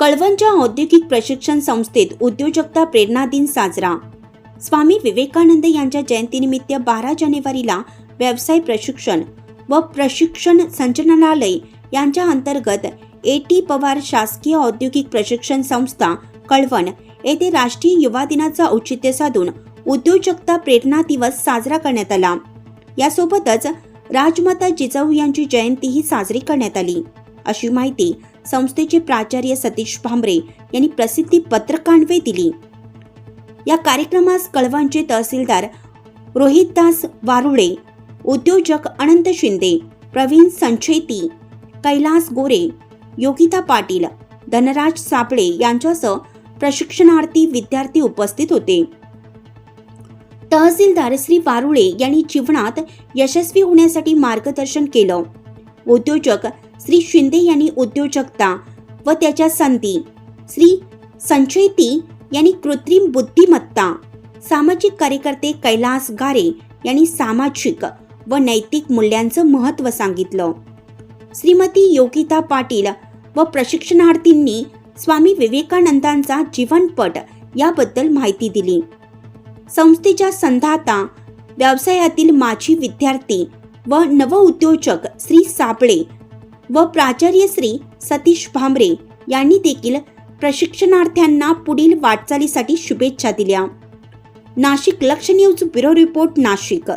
कळवणच्या औद्योगिक प्रशिक्षण संस्थेत उद्योजकता प्रेरणा दिन साजरा. स्वामी विवेकानंद यांच्या जयंतीनिमित्त बारा जानेवारीला व्यवसाय प्रशिक्षण व प्रशिक्षण संचालनालय यांच्या अंतर्गत ए. टी. पवार शासकीय औद्योगिक प्रशिक्षण संस्था कळवण येथे राष्ट्रीय युवा दिनाचं औचित्य साधून उद्योजकता प्रेरणा दिवस साजरा करण्यात आला. यासोबतच राजमाता जिजाऊ यांची जयंतीही साजरी करण्यात आली. अशी माहिती संस्थेचे प्राचार्य सतीश भांबरे यांनी प्रसिद्धी पत्रकांडवे दिली. या कार्यक्रमास कळवांचे तहसीलदार रोहितदास वारुळे उद्योजक अनंत शिंदे प्रवीण संचेती कैलास गोरे योगिता पाटील धनराज सापळे यांच्यासह प्रशिक्षणार्थी विद्यार्थी उपस्थित होते. तहसीलदार श्री वारुळे यांनी जीवनात यशस्वी होण्यासाठी मार्गदर्शन केलं. उद्योजक श्री शिंदे यांनी उद्योजकता व त्याच्या संधी श्री संचयती यांनी कृत्रिम बुद्धिमत्ता सामाजिक कार्यकर्ते कैलास गारे यांनी सामाजिक व नैतिक मूल्यांचं महत्त्व सांगितलं. श्रीमती योगिता पाटील व प्रशिक्षणार्थींनी स्वामी विवेकानंदांचा जीवनपट याबद्दल माहिती दिली. संस्थेच्या संधाता व्यवसायातील माजी विद्यार्थी व नवउद्योजक श्री साबळे व प्राचार्य श्री सतीश भांबरे यांनी देखील प्रशिक्षणार्थ्यांना पुढील वाटचालीसाठी शुभेच्छा दिल्या. नाशिक लक्ष न्यूज ब्युरो रिपोर्ट नाशिक.